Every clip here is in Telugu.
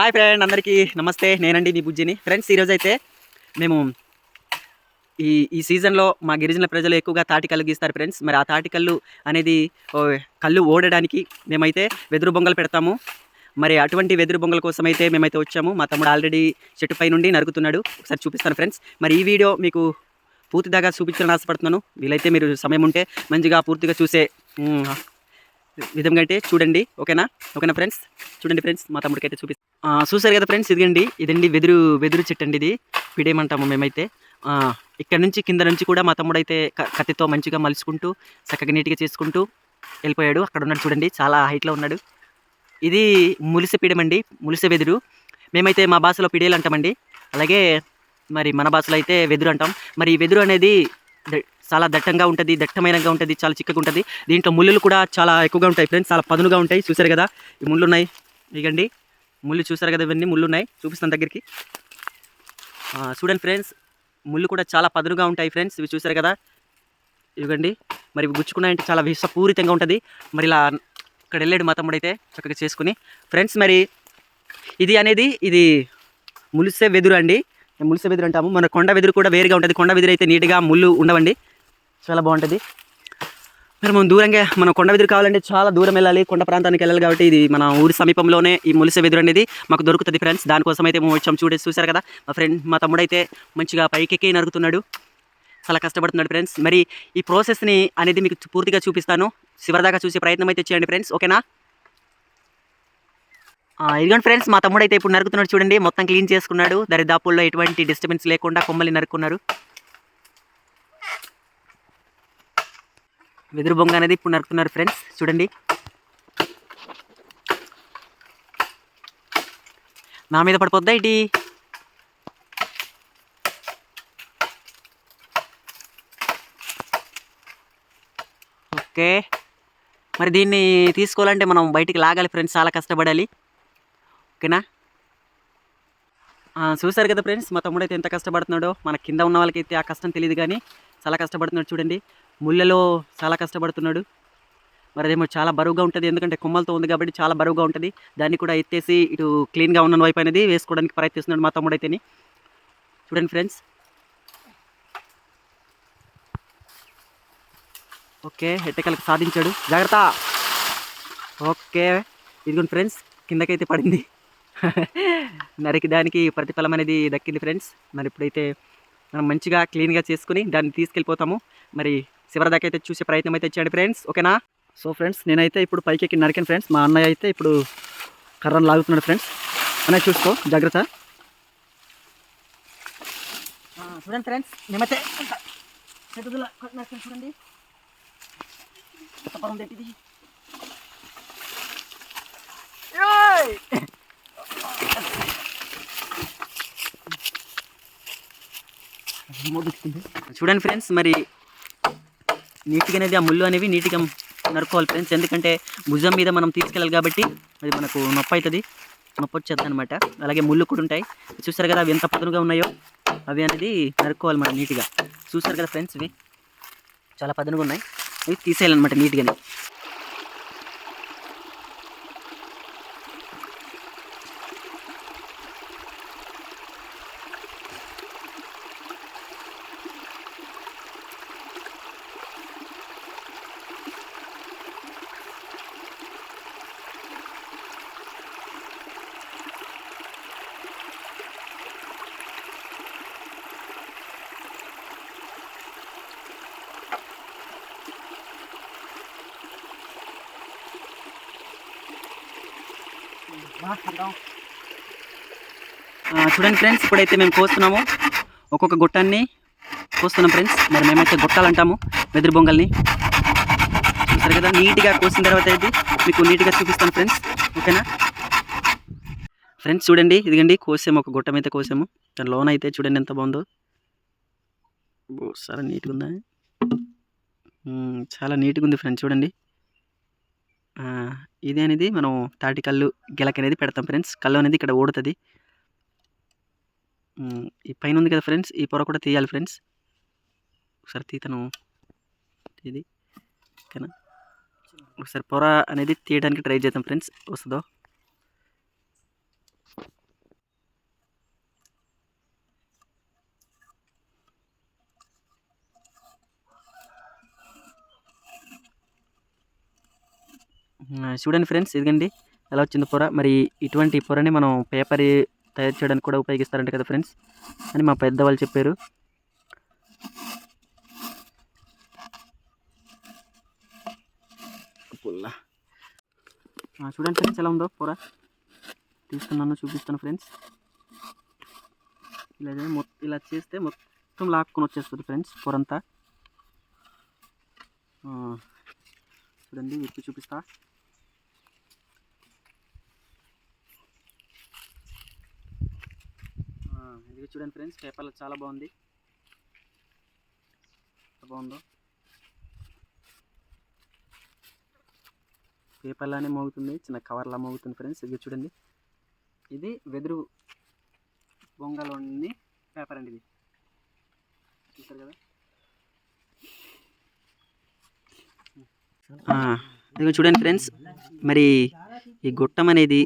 హాయ్ ఫ్రెండ్ అందరికీ. నమస్తే. నేనండి మీ బుజ్జిని. ఫ్రెండ్స్ ఈరోజు అయితే మేము ఈ ఈ సీజన్లో మా గిరిజన ప్రజలు ఎక్కువగా తాటి గీస్తారు ఫ్రెండ్స్. మరి ఆ తాటి కళ్ళు అనేది కళ్ళు ఓడడానికి మేమైతే వెదురు బొంగలు పెడతాము. మరి అటువంటి వెదురు బొంగల కోసం అయితే మేమైతే వచ్చాము. మా తమ్ముడు ఆల్రెడీ చెట్టుపై నుండి నరుకుతున్నాడు. ఒకసారి చూపిస్తాను ఫ్రెండ్స్. మరి ఈ వీడియో మీకు పూర్తిదాగా చూపించాలని ఆశపడుతున్నాను. వీలైతే మీరు సమయం ఉంటే మంచిగా పూర్తిగా చూసే విధంగా అయితే చూడండి ఓకేనా? ఓకేనా ఫ్రెండ్స్ చూడండి ఫ్రెండ్స్ మా తమ్ముడికి అయితే చూపి చూసారు కదా ఫ్రెండ్స్ ఇదిగండి ఇదండి వెదురు వెదురు చెట్టు అండి ఇది. పిడేమంటాము మేమైతే. ఇక్కడ నుంచి కింద నుంచి కూడా మా తమ్ముడు అయితే క- కత్తితో మంచిగా మలుచుకుంటూ చక్కగా నీట్గా చేసుకుంటూ వెళ్ళిపోయాడు. అక్కడ ఉన్నాడు చూడండి చాలా హైట్లో ఉన్నాడు. ఇది ములిసె పీడమండి అండి ములిసె వెదురు. మేమైతే మా భాషలో పిడేలు అంటామండి. అలాగే మరి మన భాషలో అయితే వెదురు అంటాం. మరి ఈ వెదురు అనేది చాలా దట్టంగా ఉంటుంది దట్టమైనగా ఉంటుంది చాలా చిక్కగా ఉంటుంది. దీంట్లో ముళ్ళులు కూడా చాలా ఎక్కువగా ఉంటాయి ఫ్రెండ్స్ చాలా పదునుగా ఉంటాయి. చూసారు కదా? ఈ ముళ్ళు ఉన్నాయి ఇగండి. ముళ్ళు చూసారు కదా ఇవన్నీ? ముళ్ళు ఉన్నాయి చూపిస్తాను దగ్గరికి. చూడండి ఫ్రెండ్స్ ముళ్ళు కూడా చాలా పదునుగా ఉంటాయి ఫ్రెండ్స్ ఇవి చూసారు కదా? ఇవ్వండి. మరి ఇవి గుచ్చుకున్నాయంటే చాలా విషపూరితంగా ఉంటుంది. మరి ఇలా ఇక్కడ వెళ్ళాడు మా తమ్ముడు అయితే చక్కగా చేసుకుని. ఫ్రెండ్స్ మరి ఇది అనేది ఇది ములిసే వెదురు అండి. ములిసే వెదురు అంటాము. మన కొండ వెదురు కూడా వేరుగా ఉంటుంది. కొండ వెదురు అయితే నీట్గా ముళ్ళు ఉండవండి. చాలా బాగుంటుంది. మరి మనం దూరంగా మనం కొండ వెదురు కావాలంటే చాలా దూరం వెళ్ళాలి. కొండ ప్రాంతానికి వెళ్ళాలి కాబట్టి ఇది మన ఊరి సమీపంలోనే ఈ ములిసె వెదురు అనేది మాకు దొరుకుతుంది ఫ్రెండ్స్ దానికోసం అయితే మేము వచ్చాం. చూడే చూశారు కదా? మా ఫ్రెండ్ మా తమ్ముడైతే మంచిగా పైకెక్కి నరుకుతున్నాడు. చాలా కష్టపడుతున్నాడు ఫ్రెండ్స్ మరి ఈ ప్రాసెస్ని అనేది మీకు పూర్తిగా చూపిస్తాను. చివరిదాకా చూసే ప్రయత్నం అయితే చేయండి ఫ్రెండ్స్ ఓకేనా? ఇదిగోండి ఫ్రెండ్స్ మా తమ్ముడు అయితే ఇప్పుడు నరుకుతున్నాడు చూడండి. మొత్తం క్లీన్ చేసుకున్నాడు. దరిదాపుల్లో ఎటువంటి డిస్టర్బెన్స్ లేకుండా కొమ్మల్ని నరుకున్నారు వెదురు బొంగ అనేది ఇప్పుడు నరుకుతున్నారు ఫ్రెండ్స్ చూడండి. నా మీద పడిపోద్దా ఇటీ? ఓకే. మరి దీన్ని తీసుకోవాలంటే మనం బయటికి లాగాలి ఫ్రెండ్స్ చాలా కష్టపడాలి. ఓకేనా? చూశారు చూసారు కదా ఫ్రెండ్స్ మా తమ్ముడు అయితే ఎంత కష్టపడుతున్నాడో. మన కింద ఉన్న వాళ్ళకైతే ఆ కష్టం తెలియదు కానీ చాలా కష్టపడుతున్నాడు చూడండి. ముళ్ళలో చాలా కష్టపడుతున్నాడు. మరి అదేమో చాలా బరువుగా ఉంటుంది. ఎందుకంటే కొమ్మలతో ఉంది కాబట్టి చాలా బరువుగా ఉంటుంది. దాన్ని కూడా ఎత్తేసి ఇటు క్లీన్గా ఉన్న వైపు అనేది వేసుకోవడానికి ప్రయత్నిస్తున్నాడు మా తమ్ముడు అయితేని చూడండి ఫ్రెండ్స్. ఓకే హెట్టకలకు సాధించాడు. జాగ్రత్త. ఓకే. ఇదిగోండి ఫ్రెండ్స్ కిందకైతే పడింది. నరికి దానికి ప్రతిఫలం అనేది దక్కింది ఫ్రెండ్స్. మరి ఇప్పుడైతే మనం మంచిగా క్లీన్గా చేసుకుని దాన్ని తీసుకెళ్ళిపోతాము. మరి చివరి దాకా అయితే చూసే ప్రయత్నం అయితే చేయండి ఫ్రెండ్స్. ఓకేనా? సో ఫ్రెండ్స్ నేనైతే ఇప్పుడు పైకి ఎక్కి నరికాను ఫ్రెండ్స్. మా అన్నయ్య అయితే ఇప్పుడు కర్రను లాగుతున్నాడు ఫ్రెండ్స్. అన్నయ్య చూసుకో జాగ్రత్త. చూడండి ఫ్రెండ్స్ మేమైతే చూడండి ఎంత పొలం ఇది ఏయ్! చూడండి ఫ్రెండ్స్ మరి నీట్గా అనేది ఆ ముళ్ళు అనేవి నీట్గా నరుకోవాలి ఫ్రెండ్స్ ఎందుకంటే భుజం మీద మనం తీసుకెళ్ళాలి కాబట్టి అది మనకు నొప్పి అవుతుంది నొప్పి వచ్చేది అనమాట అలాగే ముళ్ళు కూడా ఉంటాయి. చూసారు కదా అవి ఎంత పదునుగా ఉన్నాయో? అవి అనేది నరుక్కోవాలి మనం నీట్గా. చూసారు కదా ఫ్రెండ్స్ ఇవి చాలా పదునుగా ఉన్నాయి. ఇవి తీసేయాలన్నమాట నీట్గానే. చూడండి ఫ్రెండ్స్ ఇప్పుడైతే మేము కోస్తున్నాము ఒక్కొక్క గుట్టాన్ని కోస్తున్నాం ఫ్రెండ్స్. మరి మేమైతే గుట్టాలు అంటాము వెదురు బొంగల్ని. చూసారు కదా నీట్గా కోసిన తర్వాత అయితే మీకు నీట్గా చూపిస్తాను ఫ్రెండ్స్. ఓకేనా? ఫ్రెండ్స్ చూడండి ఇదిగండి కోసాము ఒక గుట్టం అయితే కోసాము. దాని లోన్ అయితే చూడండి ఎంత బాగుందో. ఓ, చాలా నీట్గా ఉందా? చాలా నీట్గా ఉంది ఫ్రెండ్స్ చూడండి. ఇది అనేది మనం తాటి కళ్ళు గిలక అనేది పెడతాం ఫ్రెండ్స్. కళ్ళు అనేది ఇక్కడ ఓడుతుంది ఈ పైన ఉంది కదా ఫ్రెండ్స్ ఈ పొర కూడా తీయాలి ఫ్రెండ్స్. ఒకసారి తీతను. ఇది. ఓకేనా? ఒకసారి పొర అనేది తీయడానికి ట్రై చేద్దాం ఫ్రెండ్స్. వస్తుందో? చూడండి ఫ్రెండ్స్ ఇదిగండి. ఎలా వచ్చింది పొర? మరి ఇటువంటి పొరని మనం పేపర్ తయారు చేయడానికి కూడా ఉపయోగిస్తారంట కదా ఫ్రెండ్స్ అని మా పెద్దవాళ్ళు చెప్పారు. పుల్ల. చూడండి ఫ్రెండ్స్ ఎలా ఉందో పొర. తీసుకున్నాను చూపిస్తాను ఫ్రెండ్స్. ఇలా చే- మొ- ఇలా చేస్తే మొత్తం లాక్కొని వచ్చేస్తుంది ఫ్రెండ్స్ పొరంతా. చూడండి విప్పి చూపిస్తా ఆ, ఇది చూడండి ఫ్రెండ్స్ పేపర్లో చాలా బాగుంది. బాగుందో. పేపర్లానే మోగుతుంది చిన్న కవర్లా మోగుతుంది ఫ్రెండ్స్. ఇది చూడండి. ఇది వెదురు బొంగలోని పేపర్ అండి ఇది. చూస్తారు కదా? ఆ, ఇదిగో చూడండి ఫ్రెండ్స్ మరి ఈ గొట్టం అనేది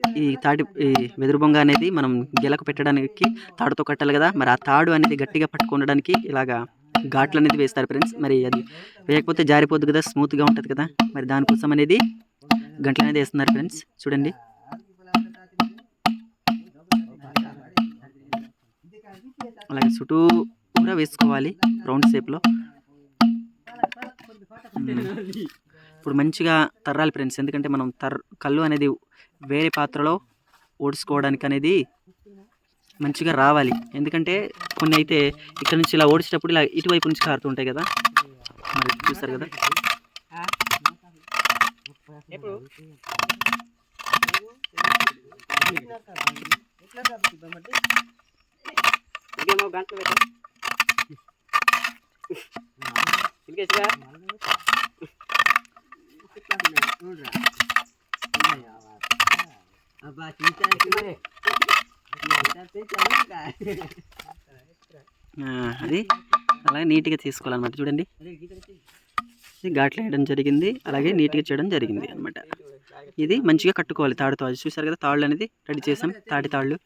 ఈ తాటి ఈ వెదురు బొంగ అనేది మనం గెలకు పెట్టడానికి తాడుతో కట్టాలి కదా. మరి ఆ తాడు అనేది గట్టిగా పట్టుకోవడానికి ఇలాగా ఘాట్లు అనేది వేస్తారు ఫ్రెండ్స్ మరి అది వేయకపోతే జారిపోద్ది కదా స్మూత్గా ఉంటుంది కదా. మరి దానికోసం అనేది గంటలు అనేది వేస్తున్నారు ఫ్రెండ్స్ చూడండి. అలాగే చుట్టూ కూడా వేసుకోవాలి రౌండ్ షేప్లో ఇప్పుడు మంచిగా తర్రాలి ఫ్రెండ్స్ ఎందుకంటే మనం తర్ కళ్ళు అనేది వేరే పాత్రలో ఓడ్చుకోవడానికి అనేది మంచిగా రావాలి. ఎందుకంటే కొన్ని అయితే ఇక్కడ నుంచి ఇలా ఓడిచేటప్పుడు ఇలా ఇటువైపు నుంచి కారుతుంటాయి కదా. మరి చూస్తారు కదా. అది అలాగే నీట్గా తీసుకోవాలన్నమాట. చూడండి. ఇది ఘాట్లు వేయడం జరిగింది. అలాగే నీట్గా చేయడం జరిగింది అన్నమాట. ఇది మంచిగా కట్టుకోవాలి తాడుతో. చూసారు కదా తాళ్ళు అనేది రెడీ చేసాం. తాటి తాళ్ళు.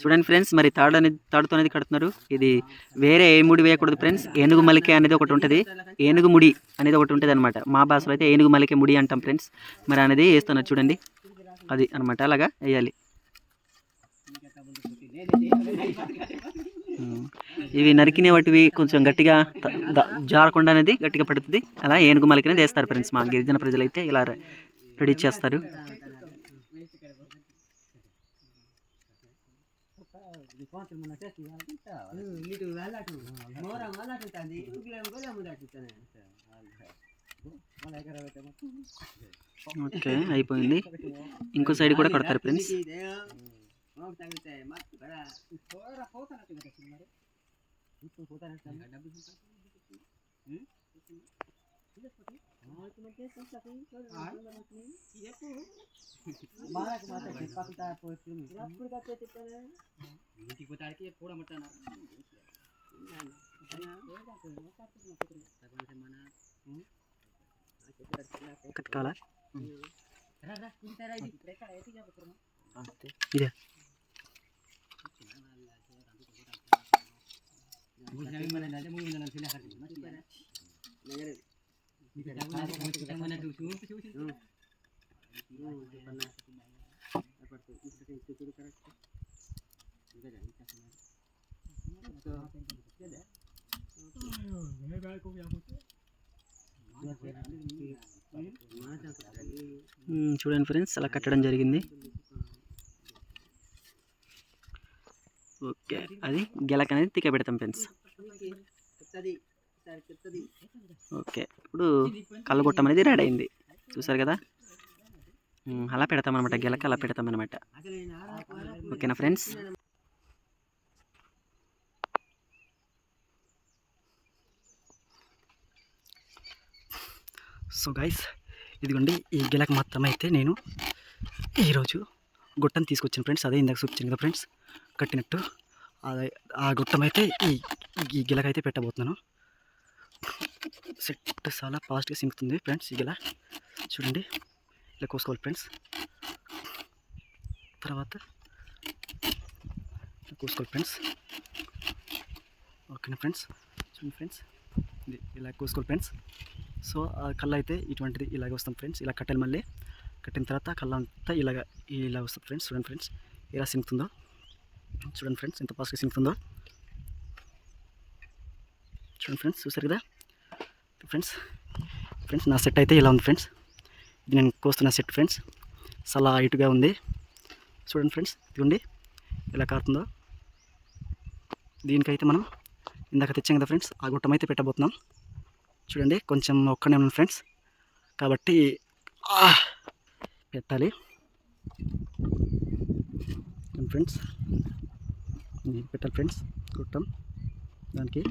చూడండి ఫ్రెండ్స్ మరి తాడు అనేది తాడుతో అనేది కడుతున్నారు. ఇది వేరే ఏ ముడి వేయకూడదు ఫ్రెండ్స్. ఏనుగు మలికే అనేది ఒకటి ఉంటుంది. ఏనుగు ముడి అనేది ఒకటి ఉంటుంది అనమాట మా భాషలో అయితే ఏనుగు మలికే ముడి అంటాం ఫ్రెండ్స్. మరి అనేది వేస్తున్నారు చూడండి. అది అనమాట అలాగా వేయాలి. ఇవి నరికిన వాటివి కొంచెం గట్టిగా జారకుండా అనేది గట్టిగా పడుతుంది. అలా ఏనుగు మలికి అనేది వేస్తారు ఫ్రెండ్స్ మా గిరిజన ప్రజలైతే. ఇలా రెడీ చేస్తారు. ఓకే అయిపోయింది. ఇంకో సైడ్ కూడా కడతారు ఫ్రెండ్స్ बारह के माता के पाकिता है पोए फ़िल्म राजपुर का पेट पर है नीति बता के थोड़ा मटा ना कटकाला इधर मुझे नहीं मना ना मुझे मना सिला कर देना చూడండి ఫ్రెండ్స్ అలా కట్టడం జరిగింది. ఓకే అది గెలక్ అనేది తిక్క పెడతాం ఫ్రెండ్స్. ఓకే ఇప్పుడు కళ్ళగొట్టం అనేది రెడీ అయింది. చూసారు కదా? అలా పెడతాం అనమాట గెలక అలా పెడతాం అనమాట ఓకేనా ఫ్రెండ్స్ సో గైస్ ఇదిగోండి ఈ గిలక మాత్రం అయితే నేను ఈరోజు గుట్టను తీసుకొచ్చాను ఫ్రెండ్స్ అదే ఇందాక చూపించాను కదా ఫ్రెండ్స్ కట్టినట్టు. అదే ఆ గుట్టమైతే అయితే ఈ ఈ గిలక అయితే పెట్టబోతున్నాను. సెట్ చాలా ఫాస్ట్గా సింకుతుంది ఫ్రెండ్స్ ఇలా చూడండి. ఇలా కోసుకోవాలి ఫ్రెండ్స్. తర్వాత కోసుకోవాలి ఫ్రెండ్స్. ఓకేనా ఫ్రెండ్స్? చూడండి ఫ్రెండ్స్. ఇది ఇలా కోసుకోవాలి ఫ్రెండ్స్. సో ఆ కళ్ళు అయితే ఇటువంటిది ఇలాగ వస్తాం ఫ్రెండ్స్. ఇలా కట్టాలి మళ్ళీ. కట్టిన తర్వాత కళ్ళు అంతా ఇలాగ ఇలా వస్తుంది ఫ్రెండ్స్. చూడండి ఫ్రెండ్స్. ఎలా సింగుతుందో. చూడండి ఫ్రెండ్స్ ఎంత ఫాస్ట్గా సింగుతుందో. చూడండి ఫ్రెండ్స్ చూసారు కదా? ఫ్రెండ్స్. ఫ్రెండ్స్ నా సెట్ అయితే ఇలా ఉంది ఫ్రెండ్స్. ఇది నేను కోస్తున్న సెట్ ఫ్రెండ్స్. చాలా హైట్గా ఉంది. చూడండి ఫ్రెండ్స్ ఇదిగోండి. ఎలా కారుతుందో. దీనికైతే మనం ఇందాక తెచ్చాం కదా ఫ్రెండ్స్ ఆ గుట్టం అయితే పెట్టబోతున్నాం. చూడండి కొంచెం ఒక్కనే ఉన్నాను ఫ్రెండ్స్. కాబట్టి పెట్టాలి. ఫ్రెండ్స్. పెట్టాలి ఫ్రెండ్స్ గుట్టం. దానికి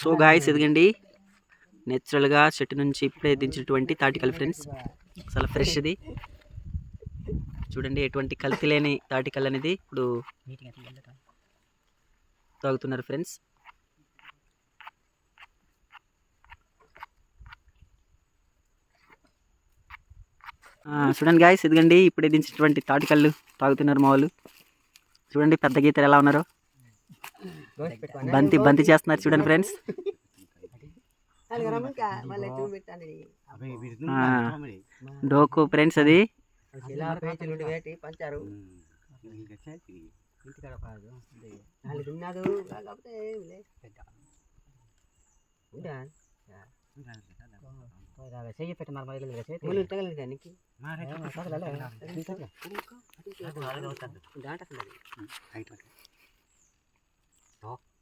సో గాయస్ ఎదిగండి. నేచురల్గా చెట్టు నుంచి ఇప్పుడే దించినటువంటి తాటికల్ ఫ్రెండ్స్ చాలా ఫ్రెష్ ఇది. చూడండి ఎటువంటి కల్తీ లేని తాటికల్ అనేది ఇప్పుడు తాగుతున్నారు ఫ్రెండ్స్ చూడండి గాయస్ ఇదిగండి ఇప్పుడే దించినటువంటి తాటికల్లు తాగుతున్నారు మా వాళ్ళు. చూడండి పెద్ద గీతలు ఎలా ఉన్నారో. బంతి బంతి చేస్తున్నారు చూడండి ఫ్రెండ్స్. డోకు ఫ్రెండ్స్ అది. చెయ్యి పెట్టి. మరి తగలేదు దానికి దాంట్లో あ。